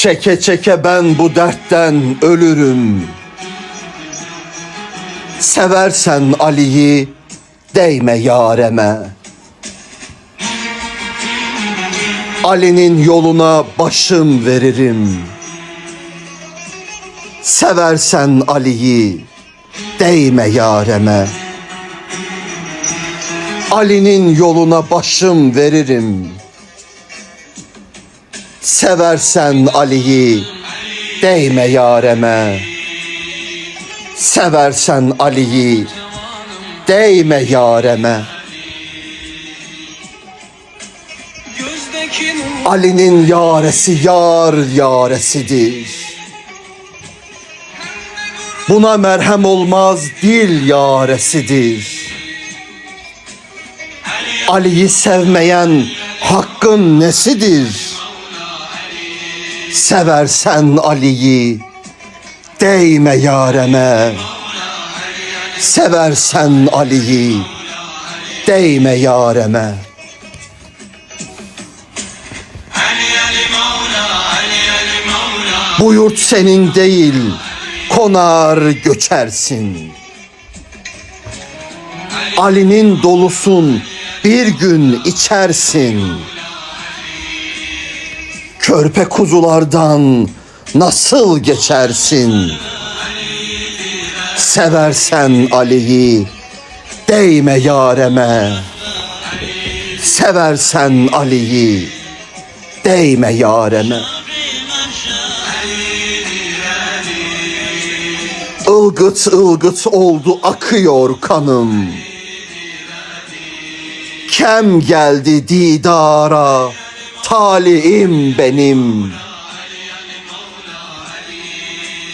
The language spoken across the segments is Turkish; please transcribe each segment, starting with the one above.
Çeke çeke ben bu dertten ölürüm. Seversen Ali'yi değme yareme. Ali'nin yoluna başım veririm. Seversen Ali'yi değme yareme. Ali'nin yoluna başım veririm. Seversen Ali'yi değme yareme. Seversen Ali'yi değme yareme. Ali'nin yaresi yar yaresidir. Buna merhem olmaz dil yaresidir. Ali'yi sevmeyen hakkın nesidir? Seversen Ali'yi değme yareme. Seversen Ali'yi değme yareme. Bu yurt senin değil, konar göçersin. Ali'nin dolusun, bir gün içersin. Körpe kuzulardan nasıl geçersin? Seversen Ali'yi, değme yareme. Seversen Ali'yi, değme yareme. Ilgıt ılgıt oldu akıyor kanım. Kem geldi didara, taliim benim.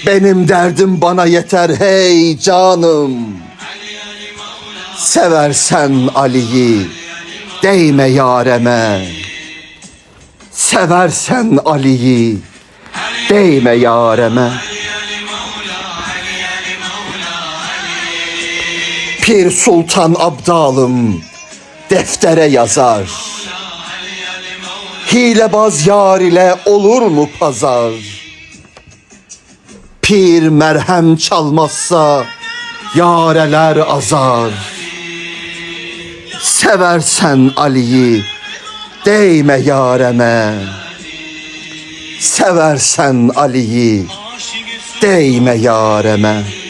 Benim derdim bana yeter hey canım. Seversen Ali'yi, değme yareme. Seversen Ali'yi, değme yareme. Pir Sultan Abdalım deftere yazar. Hilebaz yar ile olur mu pazar? Pir merhem çalmazsa yareler azar. Seversen Ali'yi değme yareme. Seversen Ali'yi değme yareme.